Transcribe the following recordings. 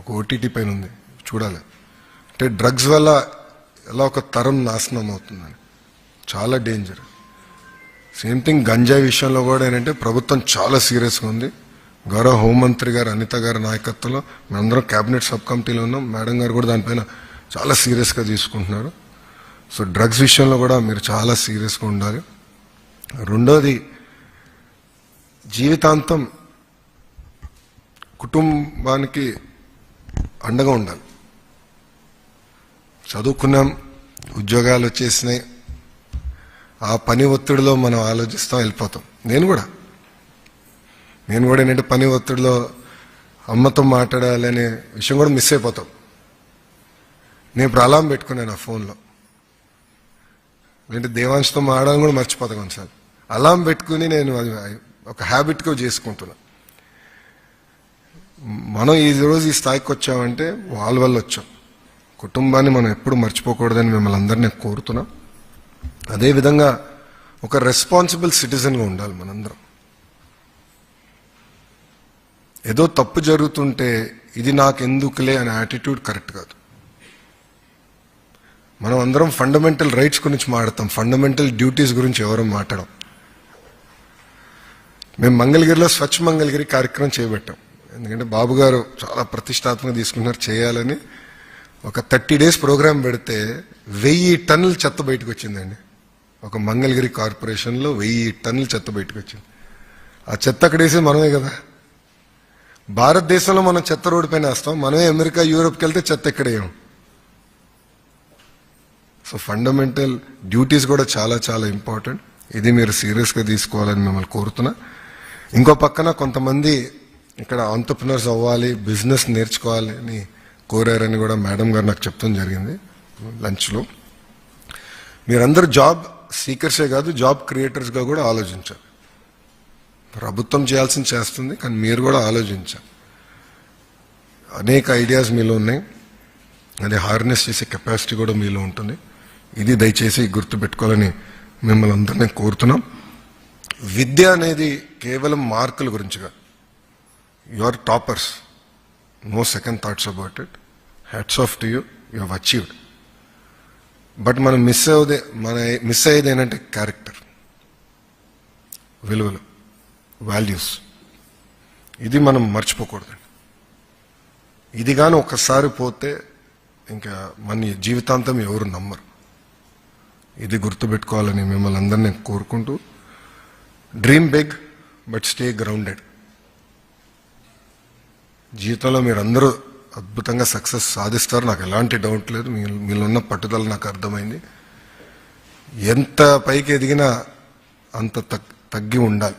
ఒక ఓటీటీ పైన ఉంది. చూడాలి. అంటే డ్రగ్స్ వల్ల ఎలా ఒక తరం నాశనం అవుతుందని. చాలా డేంజర్ సేమ్ థింగ్ గంజాయి విషయంలో కూడా ఏంటంటే ప్రభుత్వం చాలా సీరియస్గా ఉంది. గౌరవ హోంమంత్రి గారు అనిత గారి నాయకత్వంలో మేమందరం క్యాబినెట్ సబ్ కమిటీలో ఉన్నాం. మేడం గారు కూడా దానిపైన చాలా సీరియస్గా తీసుకుంటున్నారు. సో డ్రగ్స్ విషయంలో కూడా మీరు చాలా సీరియస్గా ఉండాలి. రెండోది జీవితాంతం కుటుంబానికి అండగా ఉండాలి. చదువుకున్నాం ఉద్యోగాలు వచ్చేసినాయి. ఆ పని ఒత్తిడిలో మనం ఆలోచిస్తాం వెళ్ళిపోతాం. నేను కూడా. నేను కూడా ఏంటంటే పని ఒత్తిడిలో అమ్మతో మాట్లాడాలి అనే విషయం కూడా మిస్ అయిపోతాం. నేను ఇప్పుడు అలారం పెట్టుకున్నాను నా ఫోన్లో. ఏంటంటే దేవాంశతో మాట్లాడడం కూడా మర్చిపోతాం సార్ అలారం పెట్టుకుని నేను అది ఒక హ్యాబిట్గా చేసుకుంటున్నా. మనం ఈ రోజు ఈ స్థాయికి వచ్చామంటే వాళ్ళ వల్ల వచ్చాం. కుటుంబాన్ని మనం ఎప్పుడు మర్చిపోకూడదని మిమ్మల్ని అందరినీ కోరుతున్నాం. అదేవిధంగా ఒక రెస్పాన్సిబుల్ సిటిజన్గా ఉండాలి మనందరం. ఏదో తప్పు జరుగుతుంటే ఇది నాకెందుకులే అనే యాటిట్యూడ్ కరెక్ట్ కాదు. మనం అందరం ఫండమెంటల్ రైట్స్ గురించి మాట్లాడతాం. ఫండమెంటల్ డ్యూటీస్ గురించి ఎవరు మాట్లాడం మేము మంగళగిరిలో స్వచ్ఛ మంగళగిరి కార్యక్రమం చేపట్టాం. ఎందుకంటే బాబు గారు చాలా ప్రతిష్టాత్మక తీసుకున్నారు చేయాలని. ఒక థర్టీ డేస్ ప్రోగ్రాం పెడితే వెయ్యి టన్నుల చెత్త బయటకు వచ్చిందండి. ఒక మంగళగిరి కార్పొరేషన్లో వెయ్యి టన్నుల చెత్త బయటకు వచ్చింది. ఆ చెత్త అక్కడేసేది మనమే కదా. భారతదేశంలో మనం చెత్త రోడ్డు పైన వేస్తాం మనమే అమెరికా యూరోప్కి వెళ్తే చెత్త ఎక్కడేయం సో ఫండమెంటల్ డ్యూటీస్ కూడా చాలా చాలా ఇంపార్టెంట్. ఇది మీరు సీరియస్గా తీసుకోవాలని మిమ్మల్ని కోరుతున్నా. ఇంకో పక్కన కొంతమంది ఇక్కడ ఆంటర్ప్రినర్స్ అవ్వాలి బిజినెస్ నేర్చుకోవాలి అని కోరారని కూడా మేడం గారు నాకు చెప్తాం జరిగింది లంచ్లో. మీరందరూ జాబ్ సీకర్సే కాదు జాబ్ క్రియేటర్స్గా కూడా ఆలోచించాలి. ప్రభుత్వం చేయాల్సింది చేస్తుంది కానీ మీరు కూడా ఆలోచించాలి. అనేక ఐడియాస్ మీలో ఉన్నాయి. అది హార్నెస్ చేసే కెపాసిటీ కూడా మీలో ఉంటుంది. ఇది దయచేసి గుర్తుపెట్టుకోవాలని మిమ్మల్ని అందరినీ కోరుతున్నాం. విద్య అనేది కేవలం మార్కుల గురించిగా you are toppers. No second thoughts about it. Hats off to you. You have achieved. But మనం మిస్ అయ్యేది మన మిస్ అయ్యేది ఏంటంటే క్యారెక్టర్. విలువలు. వాల్యూస్. ఇది మనం మర్చిపోకూడదండి. ఇది కానీ ఒక్కసారి పోతే ఇంకా మన జీవితాంతం ఎవరు నమ్మరు. ఇది గుర్తుపెట్టుకోవాలని మిమ్మల్ని అందరినీ కోరుకుంటూ dream big but stay grounded. జీవితంలో మీరు అందరూ అద్భుతంగా సక్సెస్ సాధిస్తారు. నాకు ఎలాంటి డౌట్ లేదు. మీ మీలో ఉన్న పట్టుదల నాకు అర్థమైంది. ఎంత పైకి ఎదిగినా అంత తగ్గి ఉండాలి.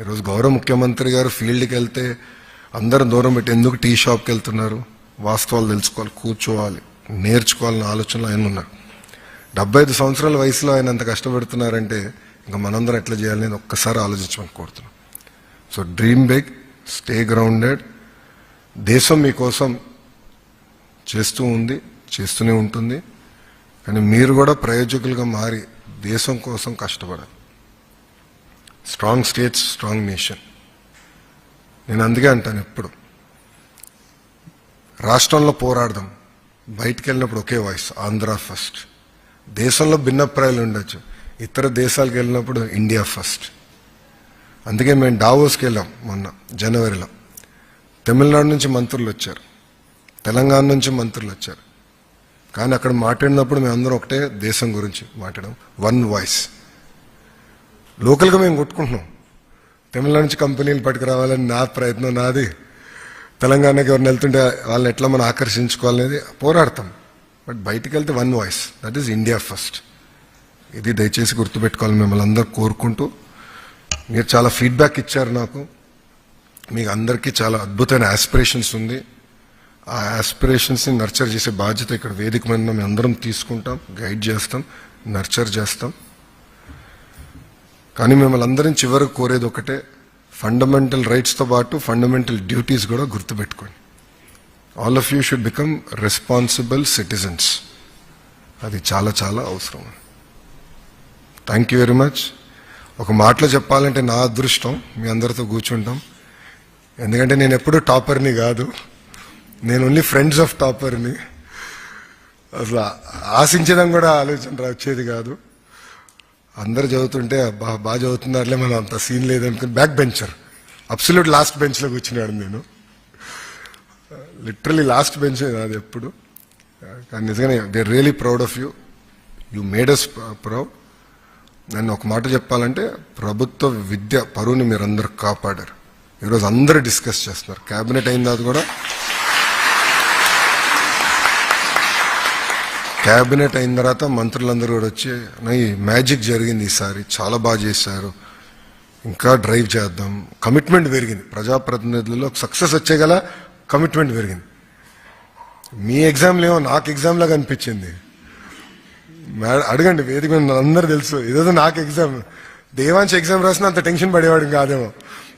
ఈరోజు గౌరవ ముఖ్యమంత్రి గారు ఫీల్డ్కి వెళ్తే అందరూ దూరం పెట్టి ఎందుకు టీ షాప్కి వెళ్తున్నారు? వాస్తవాలు తెలుసుకోవాలి కూర్చోవాలి నేర్చుకోవాలన్న ఆలోచనలో ఆయన ఉన్నారు. డెబ్బై ఐదు సంవత్సరాల వయసులో ఆయన అంత కష్టపడుతున్నారంటే ఇంకా మనందరం ఎట్లా చేయాలనేది ఒక్కసారి ఆలోచించమని కోరుతున్నాం. So dream big. Stay grounded. దేశం మీకోసం చేస్తూ ఉంది చేస్తూనే ఉంటుంది. కానీ మీరు కూడా ప్రయోజకులుగా మారి దేశం కోసం కష్టపడాలి. స్ట్రాంగ్ స్టేట్స్ స్ట్రాంగ్ నేషన్ నేను అందుకే అంటాను ఎప్పుడు. రాష్ట్రంలో పోరాడదాం. బయటికి వెళ్ళినప్పుడు ఒకే వాయిస్ ఆంధ్ర ఫస్ట్. దేశంలో భిన్నప్రాయాలు ఉండొచ్చు. ఇతర దేశాలకు వెళ్ళినప్పుడు ఇండియా ఫస్ట్. అందుకే మేము డావోస్కి వెళ్ళాం మొన్న జనవరిలో. తమిళనాడు నుంచి మంత్రులు వచ్చారు. తెలంగాణ నుంచి మంత్రులు వచ్చారు. కానీ అక్కడ మాట్లాడినప్పుడు మేము అందరం ఒకటే దేశం గురించి మాట్లాడడం వన్ వాయిస్. లోకల్గా మేము కొట్టుకుంటున్నాం. తమిళనాడు నుంచి కంపెనీలు పట్టుకురావాలని నా ప్రయత్నం నాది. తెలంగాణకి ఎవరిని వెళ్తుంటే వాళ్ళని ఎట్లా మనం ఆకర్షించుకోవాలనేది పోరాడతాం. బట్ బయటికి వెళ్తే one voice. That is India first. ఇది దయచేసి గుర్తుపెట్టుకోవాలి మిమ్మల్ని అందరూ కోరుకుంటూ మీరు చాలా ఫీడ్బ్యాక్ ఇచ్చారు నాకు. మీకు అందరికీ చాలా అద్భుతమైన ఆస్పిరేషన్స్ ఉంది. ఆ ఆస్పిరేషన్స్ని నర్చర్ చేసే బాధ్యత ఇక్కడ వేదిక మీద మేము అందరం తీసుకుంటాం గైడ్ చేస్తాం నర్చర్ చేస్తాం. కానీ మిమ్మల్ని అందరం చివరికి కోరేది ఒకటే ఫండమెంటల్ రైట్స్తో పాటు ఫండమెంటల్ డ్యూటీస్ కూడా గుర్తుపెట్టుకోండి. All of you should become responsible citizens అది చాలా చాలా అవసరం. థ్యాంక్ యూ వెరీ మచ్ ఒక మాటలో చెప్పాలంటే నా అదృష్టం మీ అందరితో కూర్చుంటాం. ఎందుకంటే నేను ఎప్పుడూ టాపర్ని కాదు. నేను ఓన్లీ ఫ్రెండ్స్ ఆఫ్ టాపర్ని. అసలు ఆశించడం కూడా ఆలోచన వచ్చేది కాదు. అందరు చదువుతుంటే బా బాగా చదువుతున్నారులే మనం అంత సీన్ లేదనుకుని బ్యాక్ బెంచర్ అబ్సల్యూట్ లాస్ట్ బెంచ్లో కూర్చున్నాడు నేను. లిటరలీ లాస్ట్ బెంచ్ అది ఎప్పుడు. కానీ నిజంగానే they really proud of you you made us proud నన్ను ఒక మాట చెప్పాలంటే ప్రభుత్వ విద్య పరువుని మీరు అందరు కాపాడారు. ఈరోజు అందరూ డిస్కస్ చేస్తున్నారు. క్యాబినెట్ అయిన తర్వాత కూడా క్యాబినెట్ అయిన తర్వాత మంత్రులందరూ కూడా వచ్చి ఈ మ్యాజిక్ జరిగింది ఈసారి చాలా బాగా చేశారు. ఇంకా డ్రైవ్ చేద్దాం. కమిట్మెంట్ పెరిగింది. ప్రజాప్రతినిధులలో సక్సెస్ వచ్చేగల కమిట్మెంట్ పెరిగింది. మీ ఎగ్జామ్లు ఏమో నాకు ఎగ్జామ్లాగా అనిపించింది. అడగండి వేదిక అందరూ తెలుసు. ఇదేదో నాకు ఎగ్జామ్ దేవాంశ్ ఎగ్జామ్ రాసిన అంత టెన్షన్ పడేవాడు కాదేమో.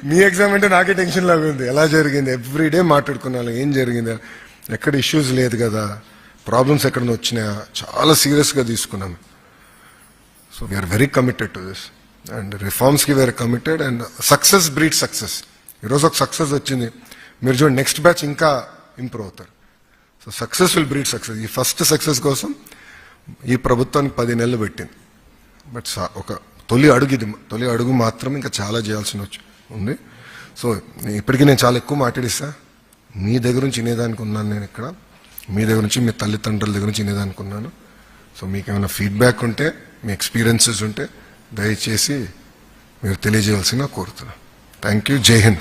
మీ ఎగ్జామ్ అంటే నాకే టెన్షన్ లాగా ఉంది. ఎలా జరిగింది? ఎవ్రీ డే మాట్లాడుకున్నాను. ఏం జరిగింది? ఎక్కడ ఇష్యూస్ లేదు కదా. ప్రాబ్లమ్స్ ఎక్కడ వచ్చినాయా? చాలా సీరియస్గా తీసుకున్నాను. So we are very committed to this and రిఫార్మ్స్కి we are committed and success breed success ఈరోజు ఒక సక్సెస్ వచ్చింది. మీరు చూడండి నెక్స్ట్ బ్యాచ్ ఇంకా ఇంప్రూవ్ అవుతారు. So success will breed success ఈ ఫస్ట్ సక్సెస్ కోసం ఈ ప్రభుత్వానికి పది నెలలు పెట్టింది. బట్ సా- ఒక తొలి అడుగు ఇది తొలి అడుగు మాత్రం ఇంకా చాలా చేయాల్సిన ఉంది. సో ఇప్పటికీ నేను చాలా ఎక్కువ మాట్లాడిస్తా మీ దగ్గర నుంచి వినేదానికి ఉన్నాను నేను ఇక్కడ. మీ దగ్గర నుంచి మీ తల్లిదండ్రుల దగ్గర నుంచి వినేదానికి ఉన్నాను. సో మీకు ఏమైనా ఫీడ్బ్యాక్ ఉంటే మీ ఎక్స్పీరియన్సెస్ ఉంటే దయచేసి మీరు తెలియజేయాల్సిన కోరుతున్నాను. థ్యాంక్ యూ జై హింద్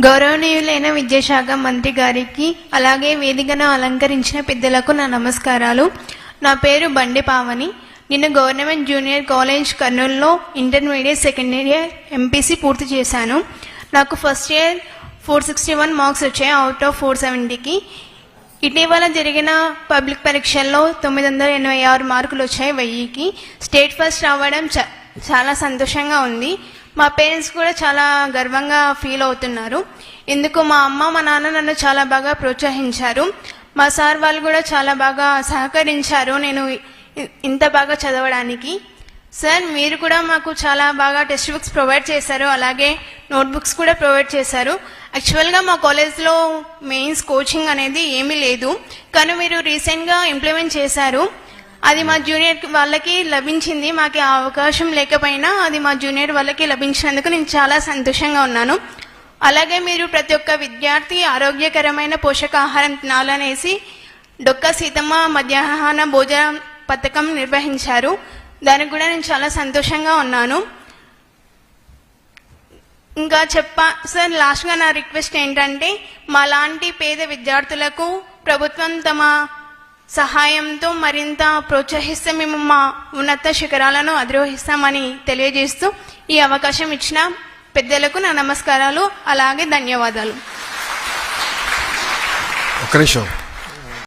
గౌరవనీయులైన విద్యాశాఖ మంత్రి గారికి అలాగే వేదికను అలంకరించిన పెద్దలకు నా నమస్కారాలు. నా పేరు బండి పావని. నేను గవర్నమెంట్ జూనియర్ కాలేజ్ కర్నూలులో ఇంటర్మీడియట్ సెకండ్ ఇయర్ ఎంపీసీ పూర్తి చేశాను. నాకు first year four sixty one marks వచ్చాయి అవుట్ ఆఫ్ ఫోర్ సెవెంటీకి. ఇటీవల జరిగిన పబ్లిక్ పరీక్షల్లో తొమ్మిది వందల ఎనభై ఆరు మార్కులు వచ్చాయి వెయ్యికి. స్టేట్ ఫస్ట్ రావడం చ- చాలా సంతోషంగా ఉంది. మా పేరెంట్స్ కూడా చాలా గర్వంగా ఫీల్ అవుతున్నారు. ఇందుకు మా అమ్మ మా నాన్న నన్ను చాలా బాగా ప్రోత్సహించారు. మా సార్ వాళ్ళు కూడా చాలా బాగా సహకరించారు నేను ఇంత బాగా చదవడానికి. సార్ మీరు కూడా మాకు చాలా బాగా టెక్స్ట్ బుక్స్ ప్రొవైడ్ చేశారు. అలాగే నోట్బుక్స్ కూడా ప్రొవైడ్ చేశారు. యాక్చువల్గా మా కాలేజ్లో మెయిన్స్ కోచింగ్ అనేది ఏమీ లేదు. కానీ మీరు రీసెంట్గా ఇంప్లిమెంట్ చేశారు. అది మా జూనియర్ వాళ్ళకి లభించింది. మాకు ఆ అవకాశం లేకపోయినా అది మా జూనియర్ వాళ్ళకి లభించినందుకు నేను చాలా సంతోషంగా ఉన్నాను. అలాగే మీరు ప్రతి ఒక్క విద్యార్థి ఆరోగ్యకరమైన పోషకాహారం తినాలనేసి డొక్క సీతమ్మ మధ్యాహ్న భోజన పథకం నిర్వహించారు. దానికి కూడా నేను చాలా సంతోషంగా ఉన్నాను. ఇంకా చెప్పా సార్ లాస్ట్గా నా రిక్వెస్ట్ ఏంటంటే మా లాంటి పేద విద్యార్థులకు ప్రభుత్వం తమ సహాయంతో మరింత ప్రోత్సహిస్తే మేము మా ఉన్నత శిఖరాలను అధిరోహిస్తామని తెలియజేస్తూ ఈ అవకాశం ఇచ్చిన పెద్దలకు నా నమస్కారాలు అలాగే ధన్యవాదాలు. ఒక నిమిషం.